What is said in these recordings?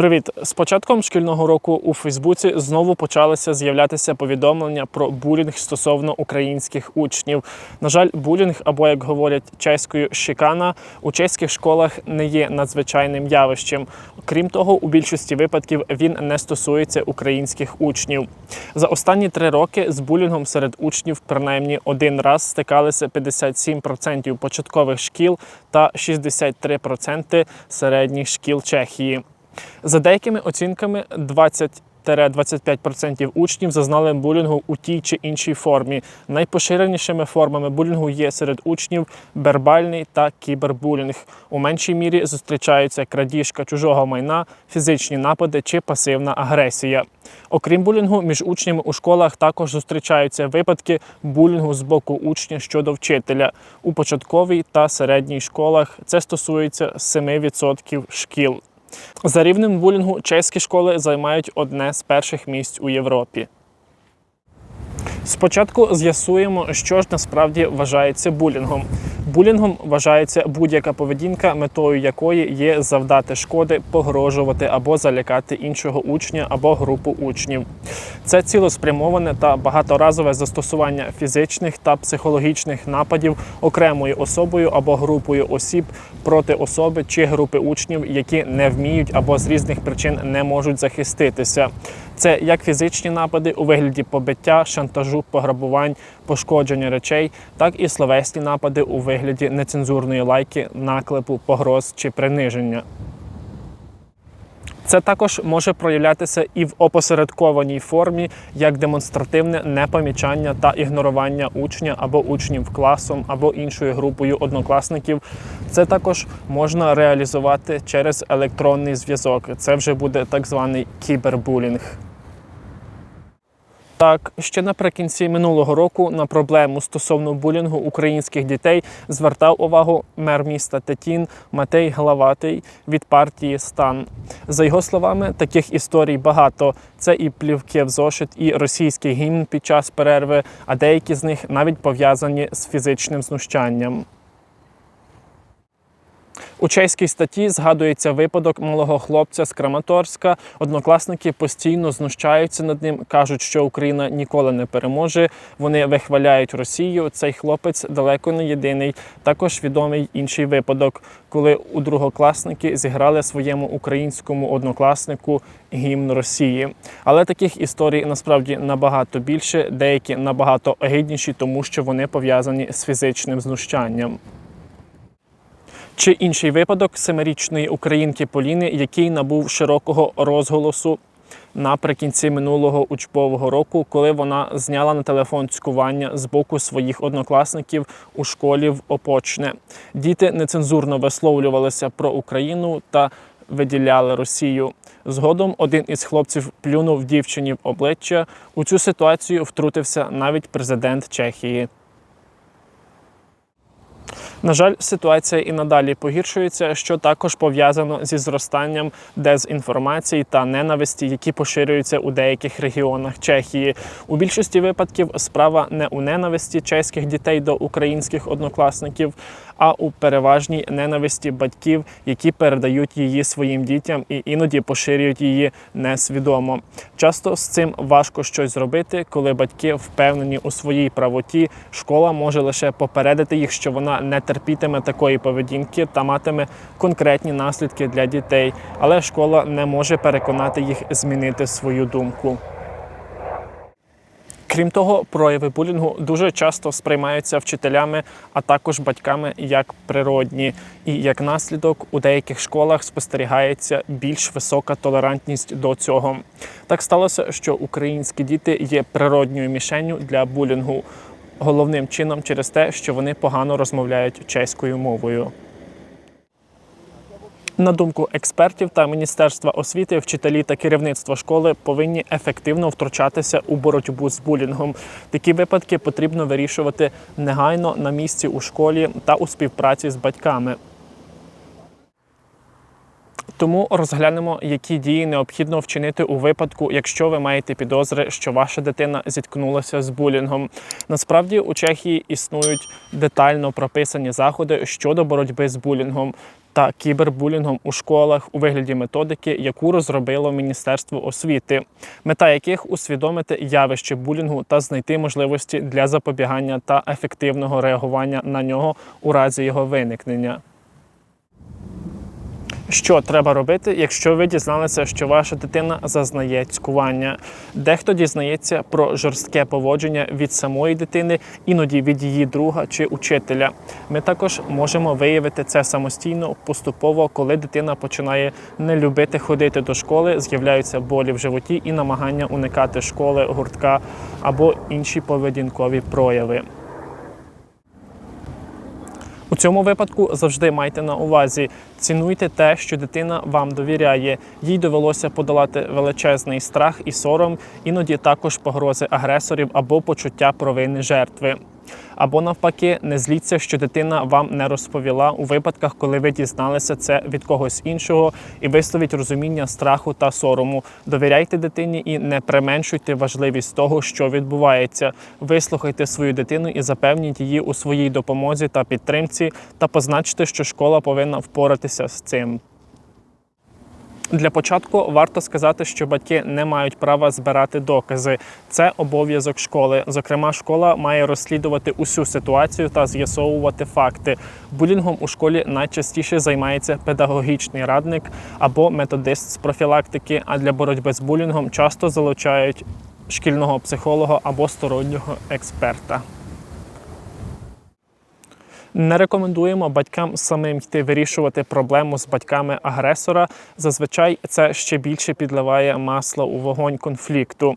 Привіт! З початком шкільного року у Фейсбуці знову почалися з'являтися повідомлення про булінг стосовно українських учнів. На жаль, булінг, або як говорять чеською шикана, у чеських школах не є надзвичайним явищем. Крім того, у більшості випадків він не стосується українських учнів. За останні три роки з булінгом серед учнів принаймні один раз стикалися 57% початкових шкіл та 63% середніх шкіл Чехії. За деякими оцінками, 20-25% учнів зазнали булінгу у тій чи іншій формі. Найпоширенішими формами булінгу є серед учнів вербальний та кібербулінг. У меншій мірі зустрічаються крадіжка чужого майна, фізичні напади чи пасивна агресія. Окрім булінгу, між учнями у школах також зустрічаються випадки булінгу з боку учня щодо вчителя. У початковій та середній школах це стосується 7% шкіл. За рівнем булінгу чеські школи займають одне з перших місць у Європі. Спочатку з'ясуємо, що ж насправді вважається булінгом. Булінгом вважається будь-яка поведінка, метою якої є завдати шкоди, погрожувати або залякати іншого учня або групу учнів. Це цілеспрямоване та багаторазове застосування фізичних та психологічних нападів окремою особою або групою осіб проти особи чи групи учнів, які не вміють або з різних причин не можуть захиститися. Це як фізичні напади у вигляді побиття, шантажу, пограбувань, пошкодження речей, так і словесні напади у вигляді нецензурної лайки, наклепу, погроз чи приниження. Це також може проявлятися і в опосередкованій формі, як демонстративне непомічання та ігнорування учня або учнів класом або іншою групою однокласників. Це також можна реалізувати через електронний зв'язок. Це вже буде так званий кібербулінг. Так, ще наприкінці минулого року на проблему стосовно булінгу українських дітей звертав увагу мер міста Тетін Матей Главатий від партії Стан. За його словами, таких історій багато. Це і плівки в зошит, і російський гімн під час перерви, а деякі з них навіть пов'язані з фізичним знущанням. У чеській статті згадується випадок малого хлопця з Краматорська. Однокласники постійно знущаються над ним, кажуть, що Україна ніколи не переможе. Вони вихваляють Росію. Цей хлопець далеко не єдиний. Також відомий інший випадок, коли у другокласники зіграли своєму українському однокласнику гімн Росії. Але таких історій насправді набагато більше, деякі набагато огидніші, тому що вони пов'язані з фізичним знущанням. Чи інший випадок семирічної українки Поліни, який набув широкого розголосу наприкінці минулого учбового року, коли вона зняла на телефон цькування з боку своїх однокласників у школі в Опочне. Діти нецензурно висловлювалися про Україну та виділяли Росію. Згодом один із хлопців плюнув дівчині в обличчя. У цю ситуацію втрутився навіть президент Чехії. На жаль, ситуація і надалі погіршується, що також пов'язано зі зростанням дезінформації та ненависті, які поширюються у деяких регіонах Чехії. У більшості випадків справа не у ненависті чеських дітей до українських однокласників, а у переважній ненависті батьків, які передають її своїм дітям і іноді поширюють її несвідомо. Часто з цим важко щось зробити, коли батьки впевнені у своїй правоті. Школа може лише попередити їх, що вона не терпітиме такої поведінки та матиме конкретні наслідки для дітей, але школа не може переконати їх змінити свою думку. Крім того, прояви булінгу дуже часто сприймаються вчителями, а також батьками як природні. І як наслідок у деяких школах спостерігається більш висока толерантність до цього. Так сталося, що українські діти є природньою мішенню для булінгу, головним чином через те, що вони погано розмовляють чеською мовою. На думку експертів та міністерства освіти, вчителі та керівництво школи повинні ефективно втручатися у боротьбу з булінгом. Такі випадки потрібно вирішувати негайно на місці у школі та у співпраці з батьками. Тому розглянемо, які дії необхідно вчинити у випадку, якщо ви маєте підозри, що ваша дитина зіткнулася з булінгом. Насправді у Чехії існують детально прописані заходи щодо боротьби з булінгом. та кібербулінгом у школах у вигляді методики, яку розробило Міністерство освіти, мета яких усвідомити явище булінгу та знайти можливості для запобігання та ефективного реагування на нього у разі його виникнення. Що треба робити, якщо ви дізналися, що ваша дитина зазнає цькування? Дехто дізнається про жорстке поводження від самої дитини, іноді від її друга чи учителя. Ми також можемо виявити це самостійно поступово, коли дитина починає не любити ходити до школи, з'являються болі в животі і намагання уникати школи, гуртка або інші поведінкові прояви. У цьому випадку завжди майте на увазі, цінуйте те, що дитина вам довіряє. Їй довелося подолати величезний страх і сором, іноді також погрози агресорів або почуття провини жертви. Або навпаки, не зліться, що дитина вам не розповіла у випадках, коли ви дізналися це від когось іншого, і висловіть розуміння страху та сорому. Довіряйте дитині і не применшуйте важливість того, що відбувається. Вислухайте свою дитину і запевніть її у своїй допомозі та підтримці, та позначте, що школа повинна впоратися з цим. Для початку варто сказати, що батьки не мають права збирати докази. Це обов'язок школи. Зокрема, школа має розслідувати усю ситуацію та з'ясовувати факти. Булінгом у школі найчастіше займається педагогічний радник або методист з профілактики. А для боротьби з булінгом часто залучають шкільного психолога або стороннього експерта. Не рекомендуємо батькам самим йти вирішувати проблему з батьками агресора. Зазвичай це ще більше підливає масло у вогонь конфлікту.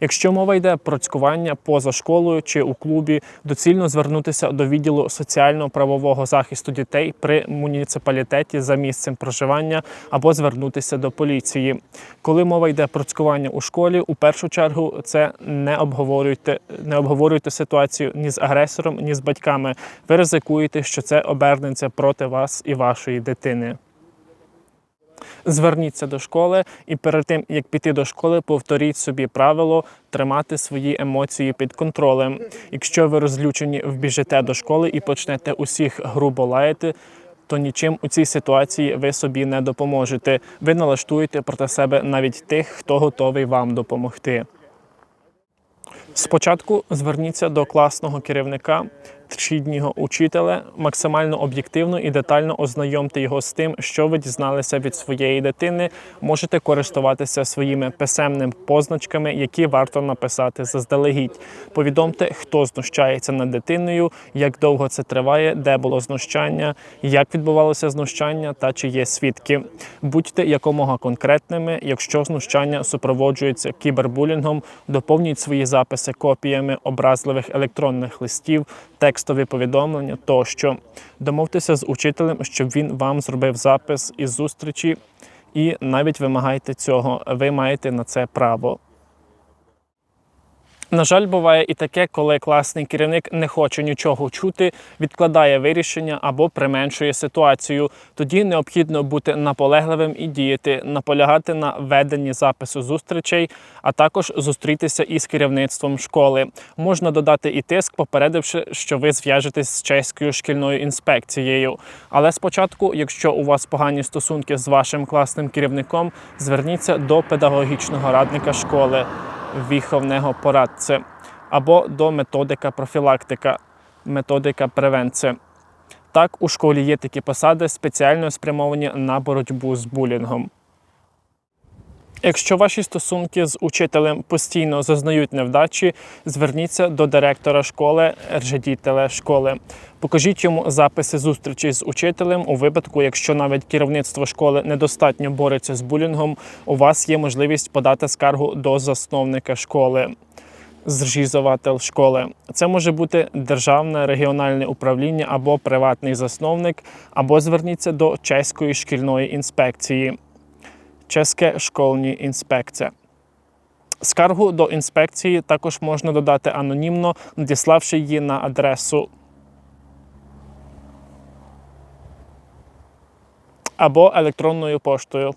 Якщо мова йде про цькування поза школою чи у клубі, доцільно звернутися до відділу соціально-правового захисту дітей при муніципалітеті за місцем проживання або звернутися до поліції. Коли мова йде про цькування у школі, у першу чергу це не обговорюйте, не обговорюйте ситуацію ні з агресором, ні з батьками. Ви ризикуєте, що це обернеться проти вас і вашої дитини. Зверніться до школи і перед тим як піти до школи, повторіть собі правило тримати свої емоції під контролем. Якщо ви розлючені, вбіжите до школи і почнете усіх грубо лаяти. То нічим у цій ситуації ви собі не допоможете. Ви налаштуєте проти себе навіть тих, хто готовий вам допомогти. Спочатку зверніться до класного керівника, триднього учителя, максимально об'єктивно і детально ознайомте його з тим, що ви дізналися від своєї дитини. Можете користуватися своїми писемними позначками, які варто написати заздалегідь. Повідомте, хто знущається над дитиною, як довго це триває, де було знущання, як відбувалося знущання та чи є свідки. Будьте якомога конкретними, якщо знущання супроводжується кібербулінгом, доповніть свої записи копіями образливих електронних листів, текстові повідомлення тощо. Домовтеся з учителем, щоб він вам зробив запис із зустрічі, і навіть вимагайте цього. Ви маєте на це право. На жаль, буває і таке, коли класний керівник не хоче нічого чути, відкладає вирішення або применшує ситуацію. Тоді необхідно бути наполегливим і діяти, наполягати на веденні запису зустрічей, а також зустрітися із керівництвом школи. Можна додати і тиск, попередивши, що ви зв'яжетесь з чеською шкільною інспекцією. Але спочатку, якщо у вас погані стосунки з вашим класним керівником, зверніться до педагогічного радника школи виховного порадця або до методика профілактика, методика превенція. Так, у школі є такі посади, спеціально спрямовані на боротьбу з булінгом. Якщо ваші стосунки з учителем постійно зазнають невдачі, зверніться до директора школи РЖД школи. Покажіть йому записи зустрічі з учителем у випадку, якщо навіть керівництво школи недостатньо бореться з булінгом, у вас є можливість подати скаргу до засновника школи. Зржізователь школи. Це може бути державне регіональне управління або приватний засновник, або зверніться до чеської шкільної інспекції. Чеське школьні інспекція. Скаргу до інспекції також можна додати анонімно, надіславши її на адресу або електронною поштою.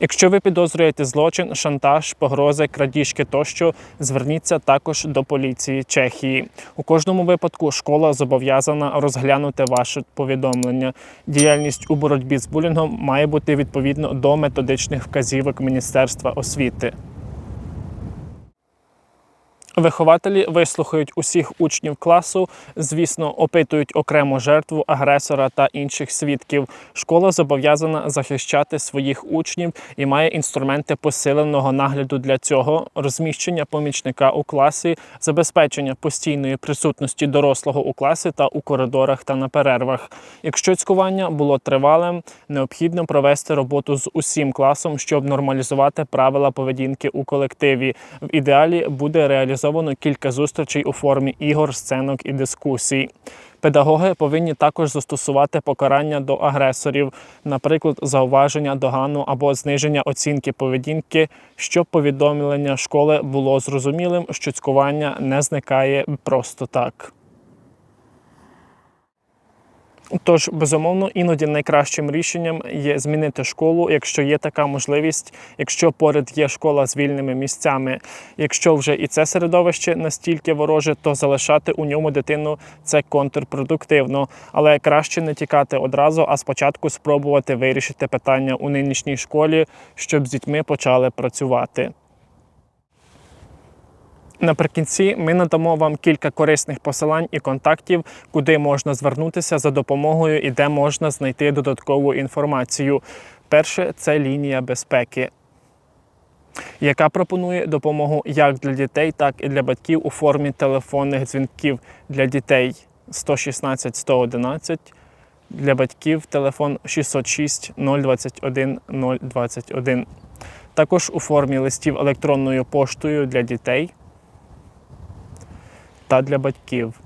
Якщо ви підозрюєте злочин, шантаж, погрози, крадіжки тощо, зверніться також до поліції Чехії. У кожному випадку школа зобов'язана розглянути ваше повідомлення. Діяльність у боротьбі з булінгом має бути відповідно до методичних вказівок Міністерства освіти. Вихователі вислухають усіх учнів класу, звісно, опитують окремо жертву агресора та інших свідків. Школа зобов'язана захищати своїх учнів і має інструменти посиленого нагляду для цього: розміщення помічника у класі, забезпечення постійної присутності дорослого у класі та у коридорах та на перервах. Якщо цькування було тривалим, необхідно провести роботу з усім класом, щоб нормалізувати правила поведінки у колективі. В ідеалі буде реалізовано кілька зустрічей у формі ігор, сценок і дискусій. Педагоги повинні також застосувати покарання до агресорів, наприклад, зауваження догану або зниження оцінки поведінки, щоб повідомлення школи було зрозумілим, що цькування не зникає просто так. Тож, безумовно, іноді найкращим рішенням є змінити школу, якщо є така можливість, якщо поряд є школа з вільними місцями. Якщо вже і це середовище настільки вороже, то залишати у ньому дитину це контрпродуктивно. Але краще не тікати одразу, а спочатку спробувати вирішити питання у нинішній школі, щоб з дітьми почали працювати. Наприкінці ми надамо вам кілька корисних посилань і контактів, куди можна звернутися за допомогою і де можна знайти додаткову інформацію. Перше це лінія безпеки, яка пропонує допомогу як для дітей, так і для батьків у формі телефонних дзвінків для дітей 116 111, для батьків телефон 606 021 021. Також у формі листів електронною поштою для дітей та для батьків.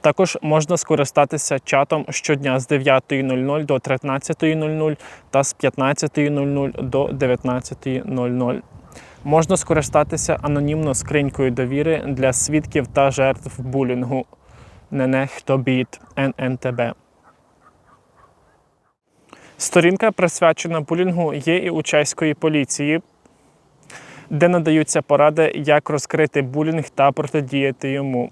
Також можна скористатися чатом щодня з 9.00 до 13.00 та з 15.00 до 19.00. Можна скористатися анонімно скринькою довіри для свідків та жертв булінгу. Не хто ННТБ. Сторінка, присвячена булінгу, є і у чеської поліції де надаються поради, як розкрити булінг та протидіяти йому.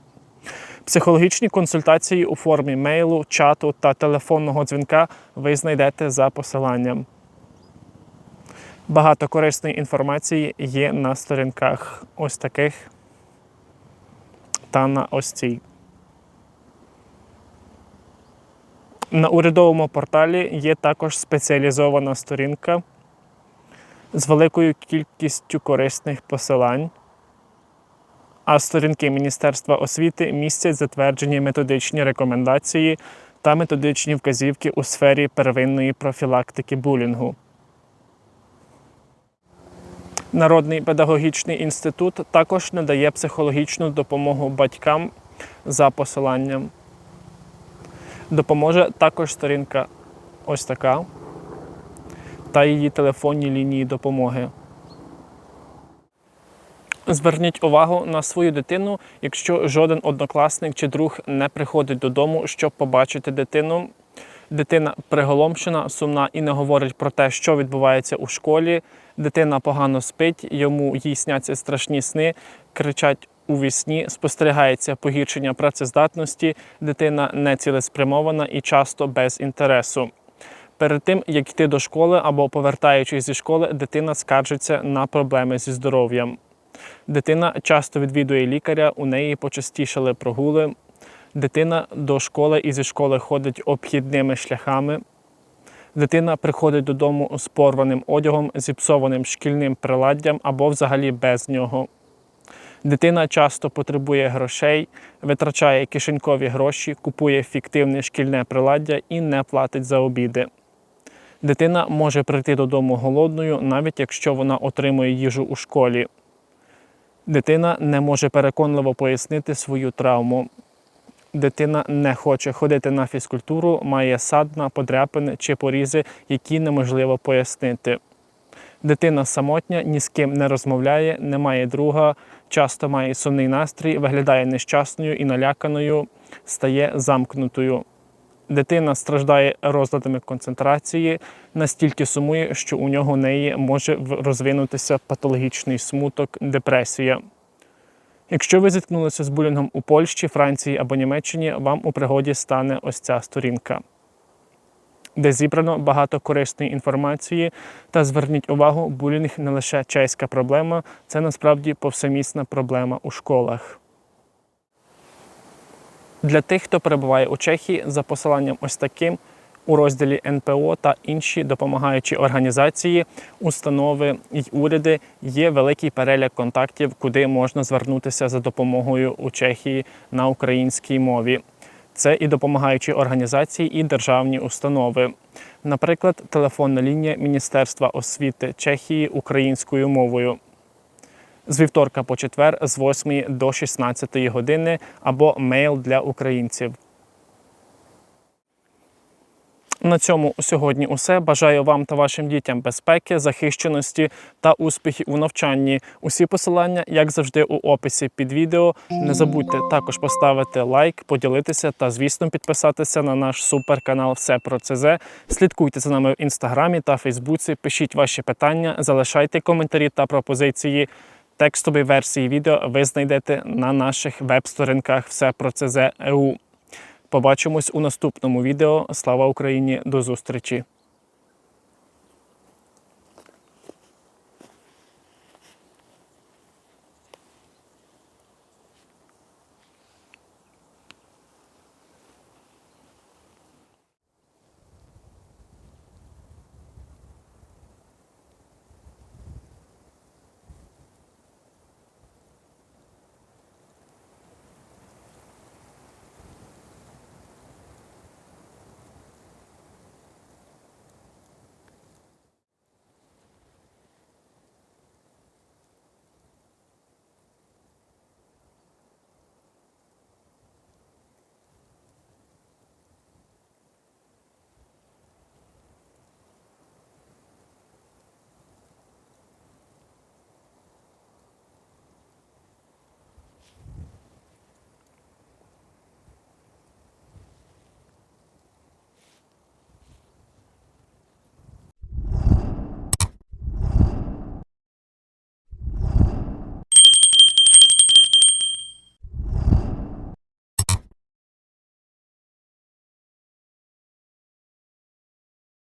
Психологічні консультації у формі мейлу, чату та телефонного дзвінка ви знайдете за посиланням. Багато корисної інформації є на сторінках ось таких та на ось цій. На урядовому порталі є також спеціалізована сторінка з великою кількістю корисних посилань. А сторінки Міністерства освіти містять затверджені методичні рекомендації та методичні вказівки у сфері первинної профілактики булінгу. Народний педагогічний інститут також надає психологічну допомогу батькам за посиланням. Допоможе також сторінка ось така та її телефонні лінії допомоги. Зверніть увагу на свою дитину, якщо жоден однокласник чи друг не приходить додому, щоб побачити дитину. Дитина приголомшена, сумна і не говорить про те, що відбувається у школі. Дитина погано спить, йому їй сняться страшні сни, кричать у вісні, спостерігається погіршення працездатності, дитина не цілеспрямована і часто без інтересу. Перед тим, як йти до школи або повертаючись зі школи, дитина скаржиться на проблеми зі здоров'ям. Дитина часто відвідує лікаря, у неї почастішали прогули. Дитина до школи і зі школи ходить обхідними шляхами. Дитина приходить додому з порваним одягом, зіпсованим шкільним приладдям або взагалі без нього. Дитина часто потребує грошей, витрачає кишенькові гроші, купує фіктивне шкільне приладдя і не платить за обіди. Дитина може прийти додому голодною, навіть якщо вона отримує їжу у школі. Дитина не може переконливо пояснити свою травму. Дитина не хоче ходити на фізкультуру, має садна, подряпини чи порізи, які неможливо пояснити. Дитина самотня, ні з ким не розмовляє, не має друга, часто має сумний настрій, виглядає нещасною і наляканою, стає замкнутою. Дитина страждає розладами концентрації, настільки сумує, що у нього неї може розвинутися патологічний смуток, депресія. Якщо ви зіткнулися з булінгом у Польщі, Франції або Німеччині, вам у пригоді стане ось ця сторінка, де зібрано багато корисної інформації. Та зверніть увагу, булінг не лише чеська проблема, це насправді повсемісна проблема у школах. Для тих, хто перебуває у Чехії, за посиланням ось таким у розділі НПО та інші допомагаючі організації, установи й уряди є великий переляк контактів, куди можна звернутися за допомогою у Чехії на українській мові. Це і допомагаючі організації, і державні установи. Наприклад, телефонна лінія Міністерства освіти Чехії українською мовою з вівторка по четвер з 8 до 16 години або мейл для українців. На цьому сьогодні усе. Бажаю вам та вашим дітям безпеки, захищеності та успіхів у навчанні. Усі посилання, як завжди, у описі під відео. Не забудьте також поставити лайк, поділитися та, звісно, підписатися на наш суперканал Все про ЦЗ. Слідкуйте за нами в інстаграмі та Фейсбуці. Пишіть ваші питання, залишайте коментарі та пропозиції. Текстові версії відео ви знайдете на наших веб-сторінках все про ЦЗ.eu. Побачимось у наступному відео. Слава Україні! До зустрічі!